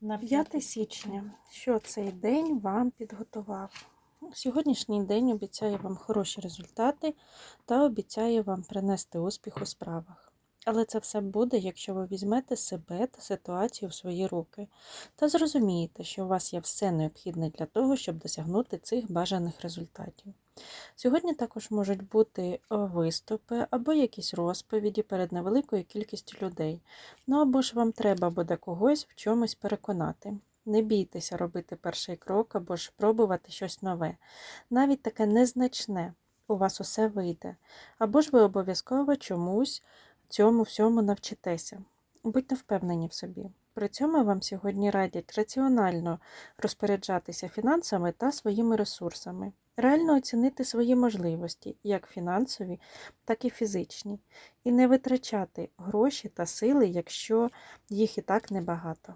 На 5 січня. Що цей день вам підготував? Сьогоднішній день обіцяє вам хороші результати та обіцяє вам принести успіх у справах. Але це все буде, якщо ви візьмете себе та ситуацію в свої руки та зрозумієте, що у вас є все необхідне для того, щоб досягнути цих бажаних результатів. Сьогодні також можуть бути е, виступи або якісь розповіді перед невеликою кількістю людей. Ну або ж вам треба буде когось в чомусь переконати. Не бійтеся робити перший крок або ж пробувати щось нове. Навіть таке незначне у вас усе вийде. Або ж ви обов'язково чомусь цьому всьому навчитеся. Будьте впевнені в собі. При цьому вам сьогодні радять раціонально розпоряджатися фінансами та своїми ресурсами, реально оцінити свої можливості, як фінансові, так і фізичні, і не витрачати гроші та сили, якщо їх і так небагато.